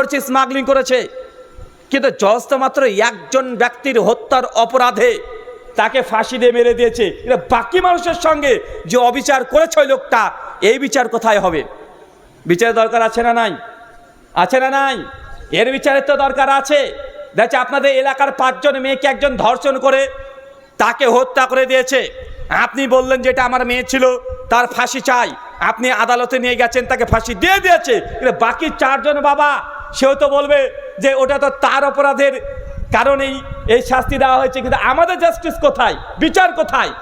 করেছে স্মাগলিং করেছে। কিন্তু জজ তো মাত্র একজন ব্যক্তির হত্যার অপরাধে তাকে ফাঁসি দিয়ে মেরে দিয়েছে। কিন্তু বাকি মানুষের সঙ্গে যে অবিচার করেছে ওই লোকটা, এই বিচার কোথায় হবে? বিচারের দরকার আছে না নাই? আছে না নাই? এর বিচারের তো দরকার আছে। দেখছে আপনাদের এলাকার পাঁচজন মেয়েকে একজন ধর্ষণ করে তাকে হত্যা করে দিয়েছে। আপনি বললেন যেটা আমার মেয়ে ছিল, তার ফাঁসি চাই। আপনি আদালতে নিয়ে গেছেন, তাকে ফাঁসি দিয়ে দিয়েছে। বাকি চারজন বাবা। সেও তো বলবে যে ওটা তো তার অপরাধের কারণেই এই শাস্তি দেওয়া হয়েছে, কিন্তু আমাদের জাস্টিস কোথায়? বিচার কোথায়?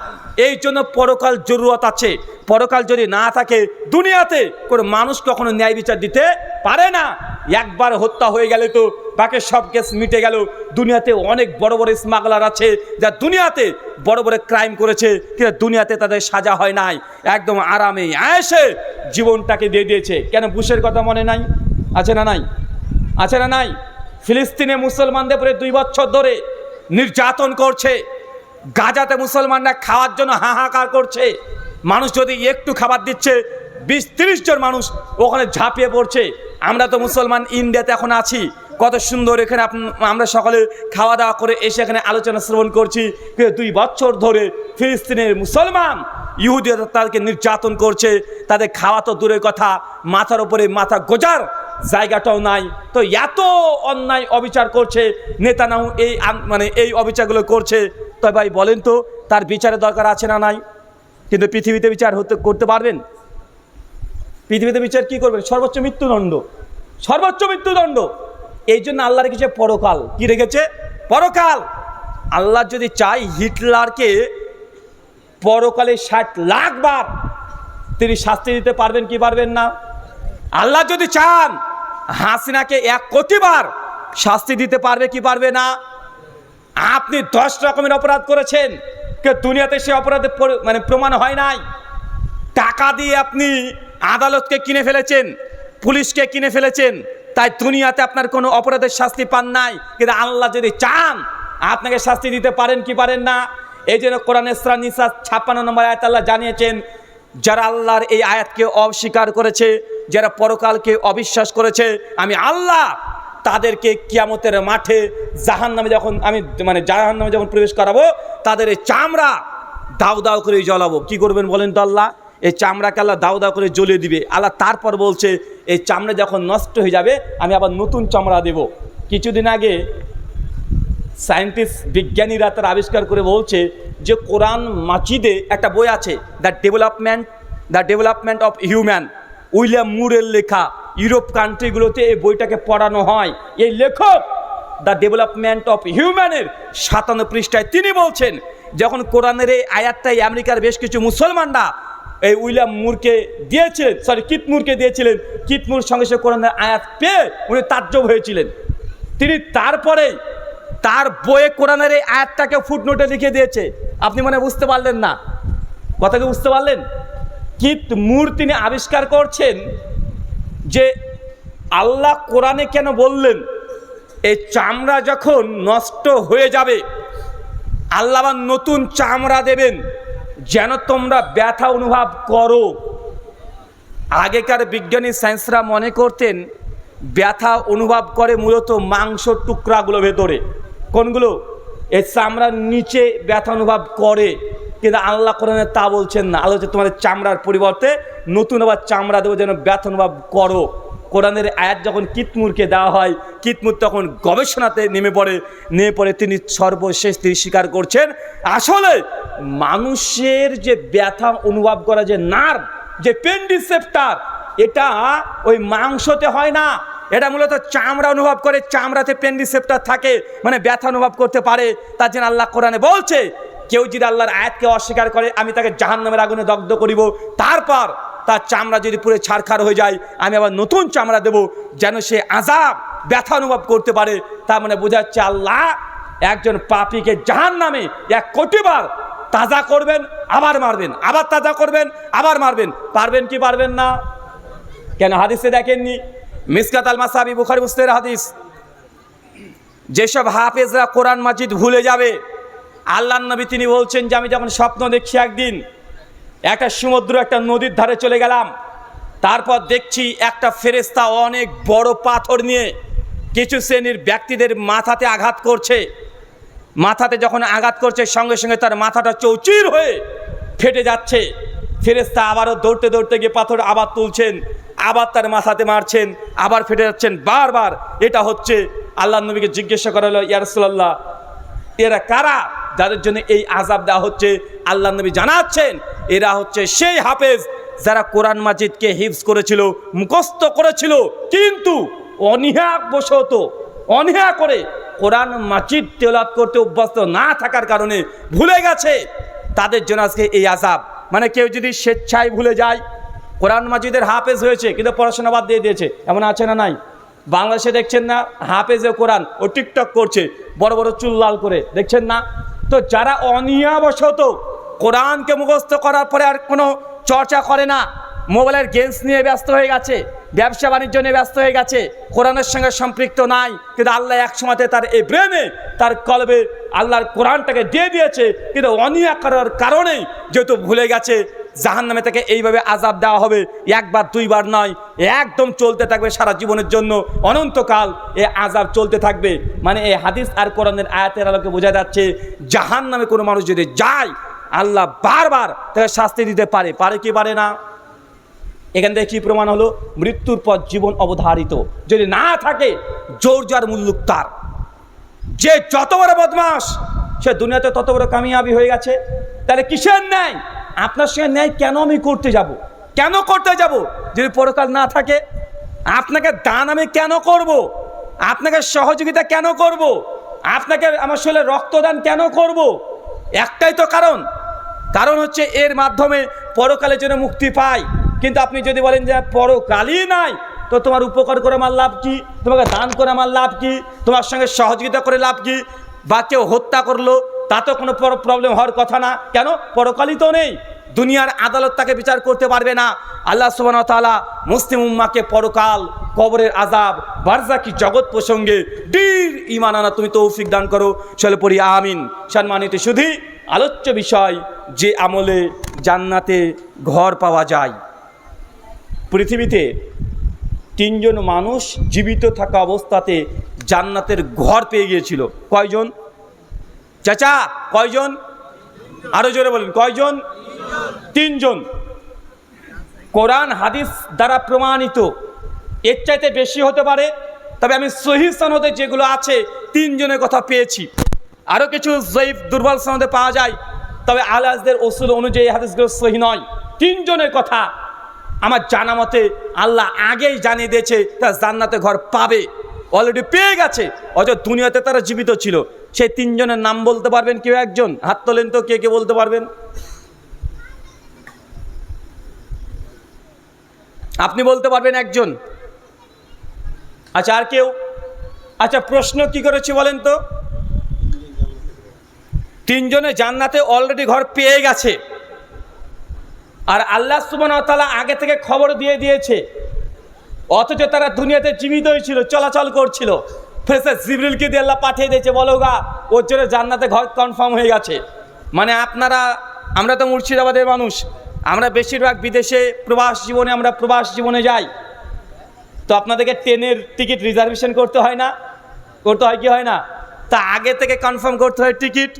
এই জন্য পরকাল জরুরত আছে। পরকাল যদি না থাকে দুনিয়াতে, কোনো মানুষ কখনো ন্যায় বিচার দিতে পারে না। একবার হত্যা হয়ে গেলে তো বাকি সব কেস মিটে গেল। দুনিয়াতে অনেক বড় বড় স্মাগলার আছে, যা দুনিয়াতে বড় বড় ক্রাইম করেছে, কিন্তু দুনিয়াতে তাদের সাজা হয় নাই। একদম আরামে আয়েসে জীবনটাকে দিয়ে দিয়েছে। কেন, বুশের কথা মনে নাই? আছে না নাই? আছে না নাই? ফিলিস্তিনে মুসলমানদের উপরে দুই বছর ধরে নির্যাতন করছে। গাজাতে মুসলমানরা খাওয়ার জন্য হাহাকার করছে। মানুষ যদি একটু খাবার দিচ্ছে, বিশ তিরিশ জন মানুষ ওখানে ঝাঁপিয়ে পড়ছে। আমরা তো মুসলমান ইন্ডিয়াতে এখন আছি। কত সুন্দর এখানে আমরা সকলে খাওয়া দাওয়া করে এসে এখানে আলোচনা শ্রবণ করছি। দুই বছর ধরে ফিলিস্তিনের মুসলমান ইহুদি তাদেরকে নির্যাতন করছে। তাদের খাওয়া তো দূরের কথা, মাথার উপরে মাথা গোজার জায়গাটাও নাই। তো এত অন্যায় অবিচার করছে, নেতানাহু এই মানে এই অবিচারগুলো করছে। তো ভাই বলেন তো, তার বিচারের দরকার আছে না নাই? কিন্তু পৃথিবীতে বিচার হতে, করতে পারবেন? পৃথিবীতে বিচার কি করবেন? সর্বোচ্চ মৃত্যুদণ্ড। সর্বোচ্চ মৃত্যুদণ্ড। এই জন্য আল্লাহ রেখেছে পরকাল। কি রেখেছে? পরকাল। আল্লাহ যদি চাই হিটলারকে পরকালে ষাট লাখ বার তিনি শাস্তি দিতে পারবেন কি পারবেন না? আল্লাহ যদি চান হাসিনাকে এক কোটি বার শাস্তি দিতে পারবে কি পারবে না? আপনি দশ রকমের অপরাধ করেছেন কে দুনিয়াতে সে অপরাধে মানে প্রমাণ হয় নাই। টাকা দিয়ে আপনি আদালতকে কিনে ফেলেছেন, পুলিশকে কিনে ফেলেছেন, তাই দুনিয়াতে আপনার কোনো অপরাধের শাস্তি পান নাই। কিন্তু আল্লাহ যদি চান, আপনাকে শাস্তি দিতে পারেন কি পারেন না? এই জন্য কোরআন ইসরা নিসা ছাপ্পান্ন নম্বর আয়াত আল্লাহ জানিয়েছেন, যারা আল্লাহর এই আয়াতকে অস্বীকার করেছে যারা পরকালকে অবিশ্বাস করেছে, আমি আল্লাহ তাদেরকে কিয়ামতের মাঠে জাহান নামে যখন আমি মানে জাহান নামে যখন প্রবেশ করাবো, তাদের চামড়া দাও দাও করে জ্বলাবো। কি করবেন বলেন তো আল্লাহ? এই চামড়াকে আল্লাহ দাও দাও করে জ্বলিয়ে দিবে। আল্লাহ তারপর বলছে, এই চামড়া যখন নষ্ট হয়ে যাবে, আমি আবার নতুন চামড়া দেব। কিছুদিন আগে সায়েন্টিস্ট বিজ্ঞানীরা তার আবিষ্কার করে বলছে যে কোরআন মাচিদে একটা বই আছে, the development the development of human. William মুরের লেখা ইউরোপ কান্ট্রিগুলোতে এই বইটাকে পড়ানো হয়। এই লেখক, দ্য ডেভেলপমেন্ট অফ হিউম্যানের সাতান্ন পৃষ্ঠায় তিনি বলছেন, যখন কোরআনের এই আয়াতটাই আমেরিকার বেশ কিছু মুসলমানরা এই উইলিয়াম মুরকে দিয়েছিলেন সরি কিতমুরকে দিয়েছিলেন কিতমুর সঙ্গে সঙ্গে কোরআনের আয়াত পেয়ে উনি তাজ্জব হয়েছিলেন। তিনি তারপরে তার বইয়ে কোরআনের এই আয়াতটাকে ফুটনোটে লিখে দিয়েছে। আপনি মানে বুঝতে পারলেন না। কথাকে বুঝতে পারলেন? কিত মূর তিনি আবিষ্কার করছেন যে আল্লাহ কোরআনে কেন বললেন এই চামড়া যখন নষ্ট হয়ে যাবে, আল্লাহ নতুন চামড়া দেবেন, যেন তোমরা ব্যথা অনুভব করো। আগেকার বিজ্ঞানী সায়েন্সরা মনে করতেন, ব্যথা অনুভব করে মূলত মাংস টুকরাগুলো ভেতরে। কোনগুলো? এই চামড়ার নিচে ব্যথা অনুভব করে। কিন্তু আল্লাহ কোরআনে তা বলছেন না। আল্লাহ হচ্ছে তোমাদের চামড়ার পরিবর্তে নতুন আবার চামড়া দেবো যেন ব্যথা অনুভব করো। কোরআনের আয়াত যখন কিতমুরকে দেওয়া হয়, কিতমুর তখন গবেষণাতে নেমে পড়ে। নেমে পড়ে তিনি সর্বশেষ তিনি স্বীকার করছেন, আসলে মানুষের যে ব্যথা অনুভব করা যে নার্ভ, যে পেন্ডিসেপ্টার এটা ওই মাংসতে হয় না। এটা মূলত চামড়া অনুভব করে, চামড়াতে পেন্ডিসেপ্টার থাকে মানে ব্যথা অনুভব করতে পারে। তার জন্য আল্লাহ কোরআনে বলছে কেউ যদি আল্লাহর আয়াতকে অস্বীকার করে, আমি তাকে জাহান নামের আগুনে দগ্ধ করিব। তারপর তার চামড়া যদি পুরো ছাড়খাড় হয়ে যায়, আমি আবার নতুন চামড়া দেব, যেন সে আজাব ব্যথা অনুভব করতে পারে। তার মানে বোঝাচ্ছে আল্লাহ একজন পাপীকে জাহান নামে এক কোটিবার তাজা করবেন, আবার মারবেন, আবার তাজা করবেন, আবার মারবেন। পারবেন কি পারবেন না? কেন হাদিসে দেখেননি? মিসকাত আল মাসাবি, বুখারি মুস্তের হাদিস। যেসব হাফেজরা কোরআন মাজিদ ভুলে যাবে আল্লাহ নবী তিনি বলছেন যে আমি যখন স্বপ্ন দেখছি একদিন, একটা সমুদ্র, একটা নদীর ধারে চলে গেলাম। তারপর দেখছি একটা ফেরেস্তা অনেক বড় পাথর নিয়ে কিছু শ্রেণির ব্যক্তিদের মাথাতে আঘাত করছে। মাথাতে যখন আঘাত করছে, সঙ্গে সঙ্গে তার মাথাটা চৌচির হয়ে ফেটে যাচ্ছে। ফেরেস্তা আবারও দৌড়তে দৌড়তে গিয়ে পাথর আবার তুলছেন, আবার তার মাথাতে মারছেন, আবার ফেটে যাচ্ছেন। বারবার এটা হচ্ছে আল্লাহ নবীকে জিজ্ঞাসা করা হলো ইয়ারসুল্লাহ এরা কারা? যাদের জন্য এই আজাব দেওয়া হচ্ছে, আল্লাহ নবী জানাচ্ছেন, এরা হচ্ছে সেই হাফেজ যারা কোরআন মাজিদকে হিফজ করেছিল, মুখস্থ করেছিল, কিন্তু অনীহা বসত অনীহা করে কোরআন মাজিদ তেলাত করতে অভ্যস্ত না থাকার কারণে ভুলে গেছে। তাদের জন্য আজকে এই আজাব মানে কেউ যদি স্বেচ্ছায় ভুলে যায়, কোরআন মাজিদের হাফেজ হয়েছে, কিন্তু পড়াশোনা বাদ দিয়ে দিয়েছে, এমন আছে না নাই? বাংলাদেশে দেখছেন না হাফেজে কোরআন ও টিকটক করছে, বড় বড় চুল লাল করে, দেখছেন না? তো যারা অনিয়াবশত কোরআনকে মুখস্থ করার পরে আর কোনো চর্চা করে না, মোবাইলের গেমস নিয়ে ব্যস্ত হয়ে গেছে, ব্যবসা বাণিজ্য নিয়ে ব্যস্ত হয়ে গেছে, কোরআনের সঙ্গে সম্পৃক্ত নাই, কিন্তু আল্লাহ সময়তে তার এই ব্রেনে, তার কলবে আল্লাহর কোরআনটাকে দিয়ে দিয়েছে, কিন্তু অনিয়া করার কারণেই যেহেতু ভুলে গেছে জাহান নামে থেকে এইভাবে আজাব দেওয়া হবে। একবার, দুইবার নয়, একদম চলতে থাকবে সারা জীবনের জন্য। অনন্তকাল এ আজাব চলতে থাকবে। মানে এই হাদিস আর কোরআনের আয়াতের আলোকে বোঝা যাচ্ছে জাহান নামে কোনো মানুষ যদি যায়, আল্লাহ বারবার তাকে শাস্তি দিতে পারে। পারে কি পারে না? এখান থেকে কি প্রমাণ হলো? মৃত্যুর পর জীবন অবধারিত। যদি না থাকে, জোর যার মুল্লুক তার। যে যত বড় বদমাস সে দুনিয়াতে তত বড় কামিয়াবি হয়ে গেছে। তাহলে কিসের ন্যায়? আপনার সঙ্গে ন্যায় কেন আমি করতে যাব। কেন করতে যাব যদি পরকাল না থাকে, আপনাকে দান আমি কেন করব। আপনাকে সহযোগিতা কেন করব। আপনাকে আমার শরীরে রক্তদান কেন করব। একটাই তো কারণ কারণ হচ্ছে এর মাধ্যমে পরকালের জন্য মুক্তি পাই কিন্তু আপনি যদি বলেন যে পরকালই নাই, তো তোমার উপকার করে আমার লাভ কি তোমাকে দান করে আমার লাভ কি তোমার সঙ্গে সহযোগিতা করে লাভ কি বা কেউ হত্যা করল তাতেও কোনো প্রবলেম হওয়ার কথা না। কেন? পরকালই তো নেই। দুনিয়ার আদালত তাকে বিচার করতে পারবে না। আল্লাহ সুবান তালা মুসলিম উম্মাকে পরকাল কবরের আজাব বারজাকি জগৎ প্রসঙ্গে ডীর ইমান আনা তুমি তৌফিক দান করো। চলে পড়ি, আমিন। সম্মানিত শুধু আলোচ্য বিষয়, যে আমলে জান্নাতে ঘর পাওয়া যায়। পৃথিবীতে তিনজন মানুষ জীবিত থাকা অবস্থাতে জান্নাতের ঘর পেয়ে গিয়েছিল। কয়জন? চাচা, কয়জন? আরও জোরে বলেন, কয়জন? তিনজন। কোরআন, হাদিস দ্বারা প্রমাণিত। এর চাইতে বেশি হতে পারে, তবে আমি সহি সনদে যেগুলো আছে, তিনজনের কথা পেয়েছি। আরও কিছু জৈব দুর্বল সনদে পাওয়া যায়, তবে আলাজদের ওসুল অনুযায়ী হাদিসগুলো সহি নয়। তিনজনের কথা আমার জানা মতে আল্লাহ আগেই জানিয়ে দিয়েছে তারা জান্নাতে ঘর পাবে। অলরেডি পেয়ে গেছে। অথচ দুনিয়াতে তারা জীবিত ছিল। সেই তিনজনের নাম বলতে পারবেন কেউ একজন? হাত তোলেন তো, কে কে বলতে পারবেন? আপনি বলতে পারবেন একজন। আচ্ছা আর কেউ? আচ্ছা প্রশ্ন কি করেছি বলেন তো? তিনজনে জান্নাতে অলরেডি ঘর পেয়ে গেছে। আর আল্লাহ সুবান আগে থেকে খবর দিয়ে দিয়েছে। অথচ তারা দুনিয়াতে জীবিত হয়েছিল চলাচল করছিল। ফেসে জিবরিলকে দিয়ে আল্লাহ পাঠিয়ে দিয়েছে, বলো গা, ওর জন্য জান্নাতে ঘর কনফার্ম হয়ে গেছে। মানে আপনারা, আমরা তো মুর্শিদাবাদের মানুষ, আমরা বেশিরভাগ বিদেশে প্রবাস জীবনে, আমরা প্রবাস জীবনে যাই। তো আপনাদেরকে ট্রেনের টিকিট রিজার্ভেশন করতে হয় না? করতে হয় কি হয় না? তা আগে থেকে কনফার্ম করতে হয় টিকিট।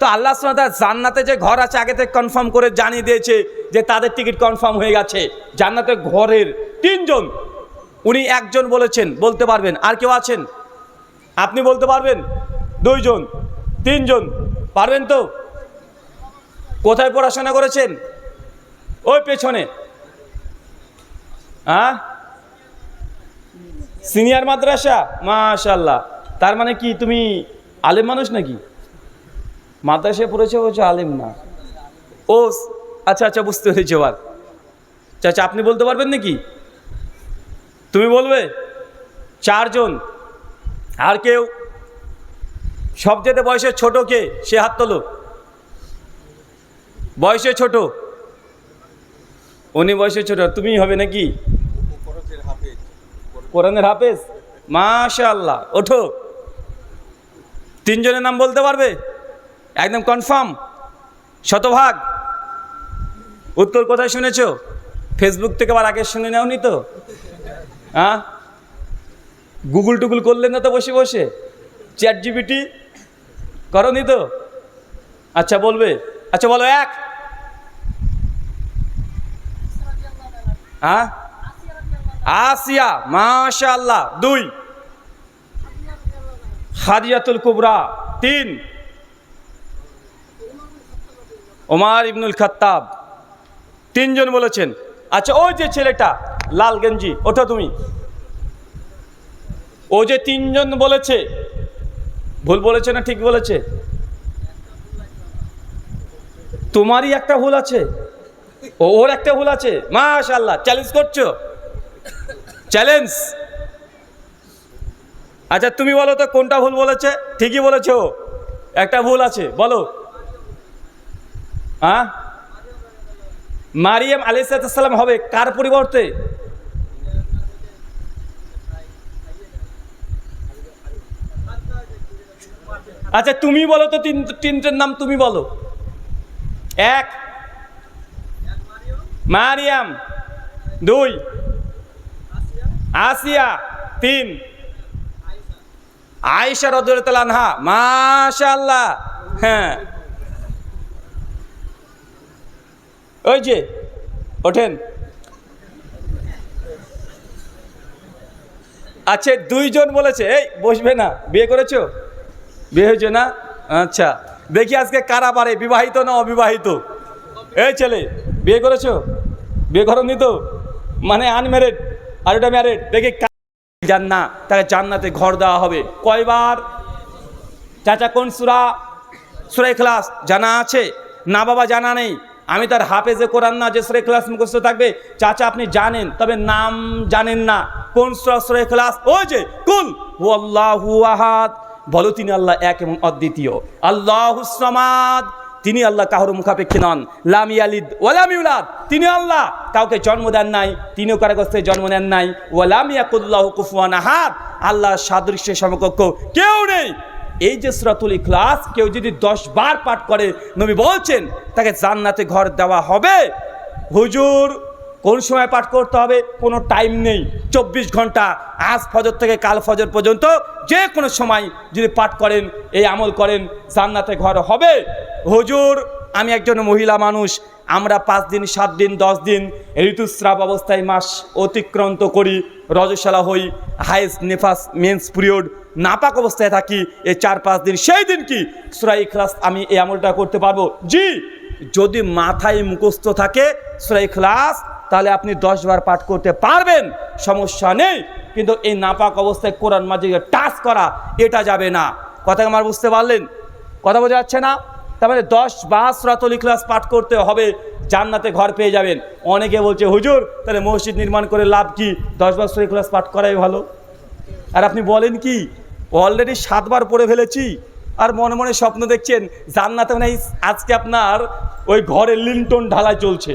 তো আল্লাহ সুমাতা জান্নাতে যে ঘর আছে, আগে থেকে কনফার্ম করে জানিয়ে দিয়েছে যে তাদের টিকিট কনফার্ম হয়ে গেছে। জান্নাতে ঘরের তিনজন উনি একজন বলেছেন, বলতে পারবেন। আর কেউ আছেন? আপনি বলতে পারবেন? দুইজন, তিনজন, পারবেন তো? কোথায় পড়াশোনা করেছেন? ওই পেছনে। হ্যাঁ সিনিয়র মাদ্রাসা? মাশাল্লাহ তার মানে কি, তুমি আলেম মানুষ নাকি? মাদ্রাসায় পড়েছে বলছো আলেম না। ও আচ্ছা আচ্ছা বুঝতে পেরেছি এবার। চাচা, আপনি বলতে পারবেন নাকি? তুমি বলবে? চারজন। আর কেউ? সবচেয়ে বয়সের ছোট কে? সে হাত তোলো। বয়সে ছোট। উনি বয়সে ছোট। তুমি হবে নাকি? কোরআনের হাফেজ। মাশা আল্লাহ ওঠো। তিনজনের নাম বলতে পারবে? একদম কনফার্ম। শতভাগ। উত্তর কোথায় শুনেছ? ফেসবুক থেকে আবার আগে শুনে নেওনি তো? হ্যাঁ? গুগল টুগুল করলেন না তো বসে বসে? চ্যাট জিবিটি করনি তো? আচ্ছা বলবে। আচ্ছা বলো এক। হ্যাঁ? আসিয়া মাশাল্লাহ দুই। হাদিয়াতুল কুবরা। তিন। ওমার ইবনুল খাত্তাব। তিনজন বলেছেন। আচ্ছা ওই যে ছেলেটা। লাল গেঞ্জি ওটা তুমি। ও যে তিনজন বলেছে, ভুল বলেছে না ঠিক বলেছে? তোমারই একটা ভুল আছে। ও, ওর একটা ভুল আছে। মাশাল্লাহ চ্যালেঞ্জ করছ? চ্যালেঞ্জ আচ্ছা তুমি বলো তো কোনটা ভুল বলেছে? ঠিকই বলেছ। একটা ভুল আছে, বলো। হ্যাঁ মারিয়াম আলিসাল্লাম হবে কার পরিবর্তে? আচ্ছা তুমি বলো তো তিন, তিনটের নাম তুমি বলো। এক। মারিয়াম। দুই। আসিয়া। তিন। আয়েশা রদুল্লাহ আনহা। মাশাল্লাহ হ্যাঁ। ওই যে, ওঠেন। আচ্ছা দুইজন বলেছে, এই, বসবে না, বিয়ে করেছ? বিয়ে হয়েছে না? আচ্ছা। দেখি আজকে কারা পারে, বিবাহিত না অবিবাহিত? এই ছেলে, বিয়ে করেছ? বিয়ে করনি তো? মানে আনম্যারিড আর ওটা ম্যারিড দেখি যান না, তাকে জান্নাতে ঘর দেওয়া হবে। কয়বার? চাচা কোন সুরা? সুরাই ক্লাস জানা আছে? না বাবা, জানা নেই। আমি তার হাফেজে কোরআন না, যে সুরে ক্লাস মুখস্থ থাকবে, চাচা আপনি জানেন, তবে নাম জানেন না। কোন সুরা? সুরে ক্লাস ওই যে, কুল হু আল্লাহু আহাদ। বলো তিনি আল্লাহ এক এবং অদ্বিতীয়। আল্লাহ তিনি আল্লাহ কাহর মুখাপেক্ষী নন। লাম ইয়ালিদ ওয়ালাম ইউলাদ, তিনি আল্লাহ। কাউকে জন্ম দেন নাই, তিনিও কারও কাছ জন্ম নেন নাই। ওয়ালাম ইয়াকুল্লাহ কুফুয়ান আহাদ আল্লাহ সাদৃশ্য সমকক্ষ কেউ নেই। এই যে সুরাতুল ইখলাস, কেউ যদি দশ বার পাঠ করে, নবী বলছেন, তাকে জান্নাতে ঘর দেওয়া হবে। হুজুর কোন সময় পাঠ করতে হবে? কোনো টাইম নেই। চব্বিশ ঘণ্টা আজ ফজর থেকে কাল ফজর পর্যন্ত যে কোনো সময় যদি পাঠ করেন, এই আমল করেন, জান্নাতে ঘর হবে। হুজুর, আমি একজন মহিলা মানুষ। আমরা পাঁচ দিন, সাত দিন, দশ দিন ঋতুস্রাব অবস্থায় মাস অতিক্রান্ত করি, রজশালা হই হাইস নেফাস মেন্স পিরিয়ড নাপাক অবস্থায় থাকি। এই চার, পাঁচ দিন, সেই দিন কি? সুরাই ইখলাস আমি এই আমলটা করতে পারব? জি, যদি মাথায় মুখস্থ থাকে সুরাই ইখলাস তাহলে আপনি দশ বার পাঠ করতে পারবেন, সমস্যা নেই। কিন্তু এই নাপাক অবস্থায় কোরআন মাঝে টাচ করা, এটা যাবে না। কথা আমার বুঝতে পারলেন? কথা বোঝা যাচ্ছে না? তার মানে দশ বার সুরাতুল ইখলাস পাঠ করতে হবে, জান্নাতে ঘর পেয়ে যাবেন। অনেকে বলছে, হুজুর, তাহলে মসজিদ নির্মাণ করে লাভ কি? দশ বার সুরা ইখলাস পাঠ করাই ভালো। আর আপনি বলেন কি, অলরেডি সাতবার পড়ে ফেলেছি। আর মনে মনে স্বপ্ন দেখছেন, জান্নাতে মানে আজকে আপনার ওই ঘরে লিন্টন ঢালাই চলছে।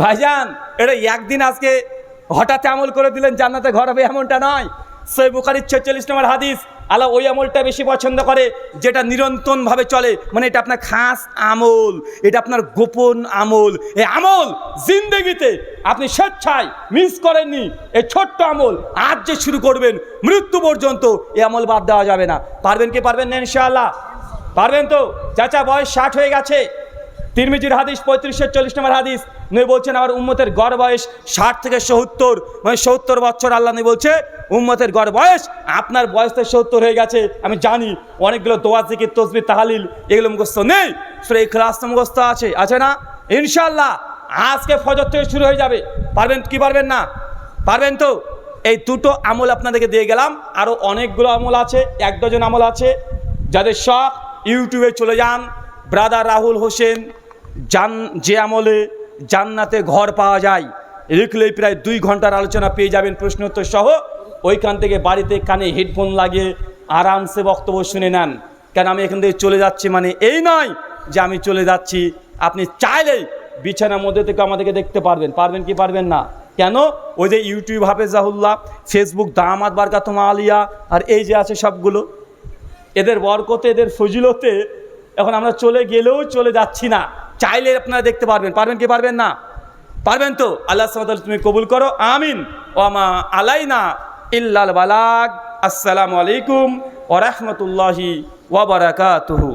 ভাইজান, এটা একদিন আজকে হঠাৎ আমল করে দিলেন জান্নাতে ঘর হবে এমনটা নয়। সই বুখারির ছেচল্লিশ নম্বর হাদিস, আল্লাহ ওই আমলটা বেশি পছন্দ করে যেটা নিরন্তরভাবে চলে। মানে এটা আপনার খাস আমল, এটা আপনার গোপন আমল। এই আমল জিন্দগিতে আপনি স্বেচ্ছায় মিস করেননি, এই ছোট্ট আমল আজ যে শুরু করবেন, মৃত্যু পর্যন্ত এই আমল বাদ দেওয়া যাবে না। পারবেন কি পারবেন না ইনশাআল্লাহ? পারবেন তো? চাচা, বয়স ষাট হয়ে গেছে। তিরমিজির হাদিস পঁয়ত্রিশশো চল্লিশ নম্বর হাদিস নই বলছেন, আমার উম্মতের গড় বয়স ষাট থেকে সত্তর মানে সত্তর বছর আল্লাহ নই বলছে, উম্মতের গড় বয়স আপনার বয়স তো সত্তর হয়ে গেছে, আমি জানি, অনেকগুলো দোয়া, জিকির তসবির তাহালিল, এগুলো মুখস্থ নেই শুধু এই মুখস্থ আছে আছে না? ইনশাল্লাহ আজকে ফজর থেকে শুরু হয়ে যাবে, পারবেন কি পারবেন না? পারবেন তো? এই দুটো আমল আপনাদেরকে দিয়ে গেলাম আরও অনেকগুলো আমল আছে, এক ডজন আমল আছে, যাদের শখ, ইউটিউবে চলে যান, ব্রাদার রাহুল হোসেন জান, যে আমলে জান্নাতে ঘর পাওয়া যায়, লিখলেই প্রায় দুই ঘণ্টার আলোচনা পেয়ে যাবেন প্রশ্নোত্তর সহ। ওইখান থেকে বাড়িতে কানে হেডফোন লাগিয়ে আরামসে বক্তব্য শুনে নেন। কেন আমি এখান থেকে চলে যাচ্ছি মানে এই নয় যে আমি চলে যাচ্ছি। আপনি চাইলেই বিছানার মধ্যে থেকে আমাদেরকে দেখতে পারবেন পারবেন কি পারবেন না? কেন? ওই যে ইউটিউব হাফেজাহুল্লাহ ফেসবুক দামাত বারকাতমা আলিয়া, আর এই যে আছে সবগুলো, এদের বরকতে, এদের ফজিলতে এখন আমরা চলে গেলেও চলে যাচ্ছি না। চাইলে আপনারা দেখতে পারবেন। পারবেন কি পারবেন না? পারবেন তো? আল্লাহ সাল তুমি কবুল করো। আমিন। ও আমা আলাই না ইল্লাল বালাক আসসালামু আলাইকুম ওরহমতুল্লাহি ওবরাকাতুহু